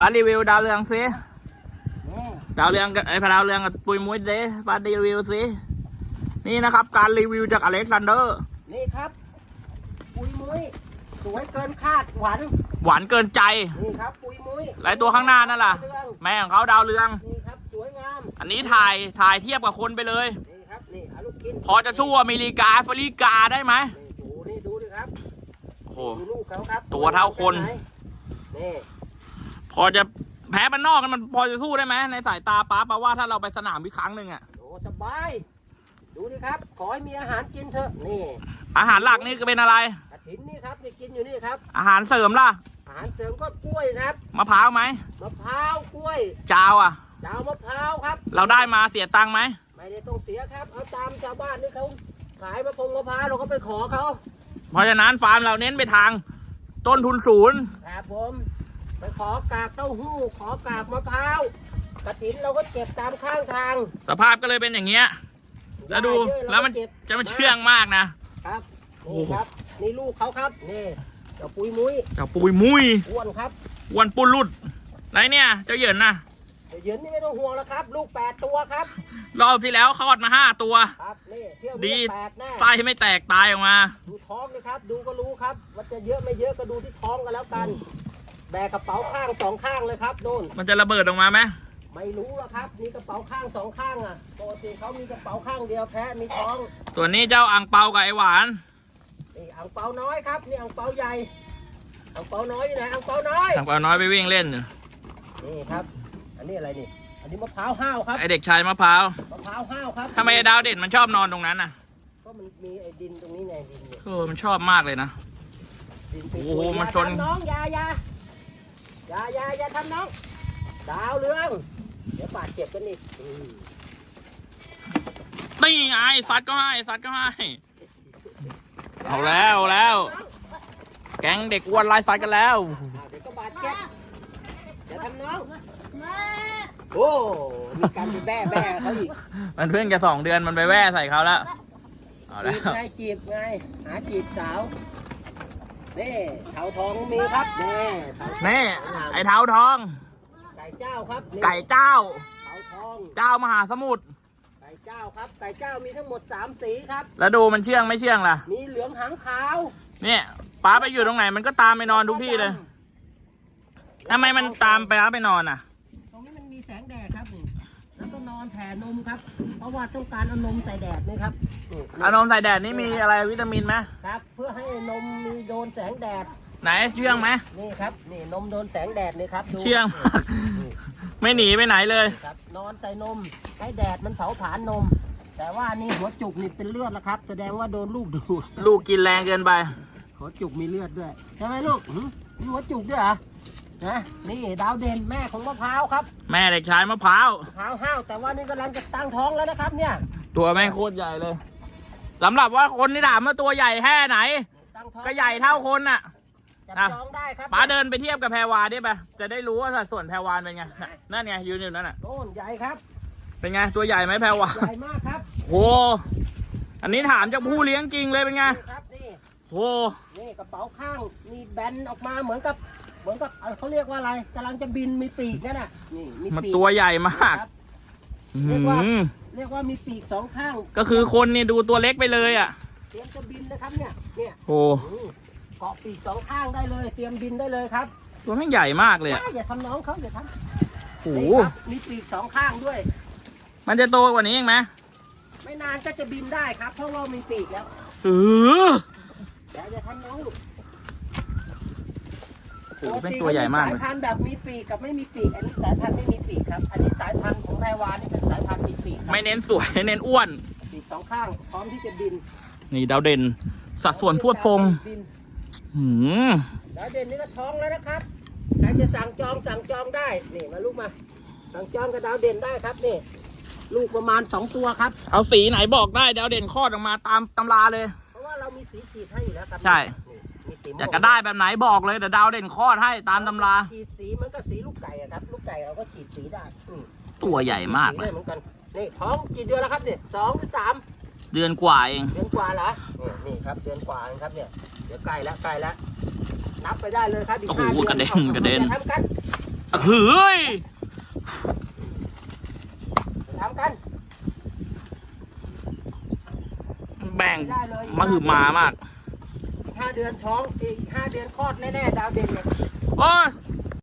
ป้ารีวิวดาวเรืองสินี่ดาวเรืองกับไอ้พะดาวเรืองกับปุยมุ้ยเด้ป้ารีวิวสินี่นะครับ การรีวิวจากอเล็กซานเดอร์ นี่ครับ ปุยมุ้ยสวยเกินคาดหวานหวานเกินใจ นี่ครับปุยมุ้ยและตัวข้างหน้านั่นล่ะเรื่องแม่ของเขาดาวเรือง นี่ครับสวยงาม อันนี้ถ่ายถ่ายเทียบกับคนไปเลย นี่ครับนี่เอาลูกกินพอจะสู้อเมริกาแอฟริกาได้ไหมนี่ดูนี่ดูดิครับโอ้โหดูลูกเขาครับตัวเท่าคนนี่ พอจะแพ้บ้านนอกกันมันพอจะสู้ได้ไหมในสายตาป้าป้าว่าถ้าเราไปสนามอีกครั้งหนึ่งอะโอ้สบาย ดูดิครับ ขอให้มีอาหารกินเถอะนี่ อาหารหลักนี่ก็เป็นอะไรกระถินนี่ครับนี่กินอยู่นี่ครับ อาหารเสริมล่ะ อาหารเสริมก็กล้วยครับมะพร้าวไหมมะพร้าวกล้วยจาวอะดาวมะพร้าวครับ เราได้มาเสียตังค์ไหมไม่ได้ต้องเสียครับเอาตามชาวบ้านนี่เขาขายมะพงมะพร้าวเราก็ไปขอเขาเพราะฉะนั้นฟาร์มเราเน้นไปทาง ต้นทุนศูนย์ครับผม ไปขอกากเต้าหู้ ขอกากมะพร้าวกระถินเราก็เก็บตามข้างทางสภาพก็เลยเป็นอย่างเงี้ย แล้วดูไเยอะแล้วมันเราก็เก็บจะมันเชื่องมากนะ ครับโอ้โหนี่ครับ นี่ลูกเขาครับนี่เจ้าปุยมุ้ยเจ้าปุยมุยอ้วนครับอ้วันปุนรุดไรเนี่ยเจ้าเหยินนะเดี๋ยวเย็นนี่ไม่ต้องห่วงแล้วครับ ลูกแปดตัวครับ รอบที่แล้วคลอดมาห้าตัว ครับนี่เที่ยวดีนี้แปดแน่ไส้ไม่แตกตายออกมา ดูท้องเลยครับ ดูก็รู้ครับว่าจะเยอะไม่เยอะก็ดูที่ท้องกันแล้วกัน แบกกระเป๋าข้างสองข้างเลยครับโน่นมันจะระเบิดออกมาไหมไม่รู้อะครับ มีกระเป๋าข้างสองข้างอะปกติเขามีกระเป๋าข้างเดียวแพ้มีท้องตัวนี้เจ้าอ่างเปากับไอหวานนี่อ่างเปาน้อยครับนี่อ่างเปาใหญ่อ่างเปาน้อยอยู่ไหนอ่างเปาน้อยอ่างเปาน้อยไปวิ่งเล่นอยู่นี่ครับ อันนี้อะไรนี่อันนี้มะพร้าวห้าวครับไอเด็กชายมะพร้าวมะพร้าวห้าวครับทำไมไอ้ดาวเด่นมันชอบนอนตรงนั้นน่ะก็มันมีไอ้ดินตรงนี้ไงดินเนี่ยเออมันชอบมากเลยนะ ดินโอ้โหอย่ามันชนทำน้องอยาอยา อยาอยาอย่าทำน้อง ดาวเรือง เดี๋ยวบาดเจ็บกันอีกอืมนี่ไงซัดก็ให้ซัดก็ให้เอาแล้วเอาแล้ว แก๊งเด็กอ้วนไล่ซัดกันแล้วอ่าเดี๋ยวก็บาดเจ็บอย่าทำน้อง โอ้มีการไปแบ้แบ้เขาอีกมันเพิ่งจะสองเดือนมันไปแว่ใส่เขาแล้วเอาแล้จีวบไงจีบไง หาจีบสาว นี่เถาทองมีครับนี่เถาแน่ไอเท้าทอง ไก่เจ้าครับนี่ไก่เจ้า เถาทอง เจ้ามหาสมุทรไก่เจ้าครับ ไก่เจ้ามีทั้งหมดสามสีครับ แล้วดูมันเชื่องไม่เชื่องล่ะ มีเหลืองหางขาวเนี่ยป้าไปอยู่ตรงไหนมันก็ตามไปนอนทุกที่เลยทำไมมันตามไปป้าไปนอนอะ ตรงนี้มันมีแสงแดดครับนี่ แล้วก็นอนแผ่นมครับ เพราะว่าต้องการเอานมใส่แดดนี่ครับนี่อานมใส่แดดนี่มีอะไรวิตามินไหมครับ เพื่อให้นมมีโดนแสงแดด ไหนเชื่องไหมนี่ครับ นี่นมโดนแสงแดดนี่ครับดูเชื่องมากไม่หนีไปไหนเลย ครับ นอนใส่นม ให้แดดมันเผาผลาญนม แต่ว่านี่หัวจุกนี่เป็นเลือดแล้วครับ แสดงว่าโดนลูกดูด ลูกกินแรงเกินไป หัวจุกมีเลือดด้วย ใช่ไหมลูกหึมีหัวจุกด้วยเหรอ นะนี่ดาวเด่นแม่ของมะพร้าวครับแม่เด็กชายมะพร้าวมะพร้าวห้าวแต่ว่านี่กำลังจะตั้งท้องแล้วนะครับ เนี่ย ตัวแม่งโคตรใหญ่เลยสำหรับว่าคนที่ถามว่าตัวใหญ่แค่ไหน ตั้งท้องก็ใหญ่เท่าคนน่ะ จับอะจองได้ครับป้าเดินไปเทียบกับแพรวาได้ปะจะได้รู้ว่าสัดส่วนแพรวานเป็นไงน่ะนั่นไงยืนอยู่นั่นน่ะ โน่นใหญ่ครับเป็นไงตัวใหญ่ไหมแพรวาใหญ่มากครับโหอันนี้ถามจากผู้เลี้ยงจริงเลยเป็นไงนี่ครับนี่โหนี่กระเป๋าข้างมีแบนออกมาเหมือนกับ เหมือนกับเอ่อเขาเรียกว่าอะไรกำลังจะบินมีปีกนั่นน่ะนี่มีมันปีกตัวใหญ่มาก ครับ อื้อเรียกว่าหือเรียกว่ามีปีกสองข้างก็คือคนนี่ดูตัวเล็กไปเลยอะ เตรียมจะบินนะครับเนี่ยเนี่ยโหอืมเกาะปีกสองข้างได้เลย เตรียมบินได้เลยครับตัวแม่งใหญ่มากเลยอะใช่อย่าทำน้องเขาอย่าทโหำนี่ครับมีปีกสองข้างด้วย มันจะโตกว่านี้เองไหมไม่นานก็จะบินได้ครับ เพราะว่ามีปีกแล้วเอออย่าอย่าทำน้องลูก โหเป็นตัวใหญ่มากเลสายยพันธุ์แบบมีปีกกับไม่มีปีก อันนี้สายพันธุ์ไม่มีปีกครับ อันนี้สายพันธุ์ของแพรวานี่เป็นสายพันธุ์มีปีกครับไม่เน้นสวย เน้นอ้วน ปีกสองข้างพร้อมที่จะบินนี่ดาวเด่น สัดส่วนพรวดทรงบิน หืมแล้วเด่นนี่ก็ท้องแล้วนะครับ ใครจะสั่งจองสั่งจองได้ นี่มาลูกมา สั่งจองกับดาวเด่นได้ครับนี่ ลูกประมาณสองตัวครับ เอาสีไหนบอกได้ดาวเด่นคลอดออกมาตามตำราเลย เพราะว่าเรามีสีขีดให้อยู่แล้วครับใช่นี่มี สีม่วงอยากจะได้แบบไหนบอกเลยแต่ดาวเด่นคลอดให้ตามตำรา ขีดสีเหมันก็สีลูกไก่อะครับ ลูกไก่เราก็ขีดสีได้อืมตัวใหญ่มากสีเลได้ยเหมือนกันนี่ท้องกี่เดือนแล้วครับเนี่ยสองหรือสามเดือนกว่าเอง เดือนกว่าเหรอนี่นี่ครับเดือนกว่าเองครับเนี่ยเดี๋ยวใกล้แล้วใกล้แล้วนับไปได้เลยครับอีกโอ้โหห้าเดือนกระเด็นอากระเด็น อย่าทำกันเฮ้ยทำกันแบ่งได้เลยมาหือมามาก ห้าเดือนท้องอีกห้าเดือนคลอดแน่ๆดาวเด่นเนี่ยโอ้ย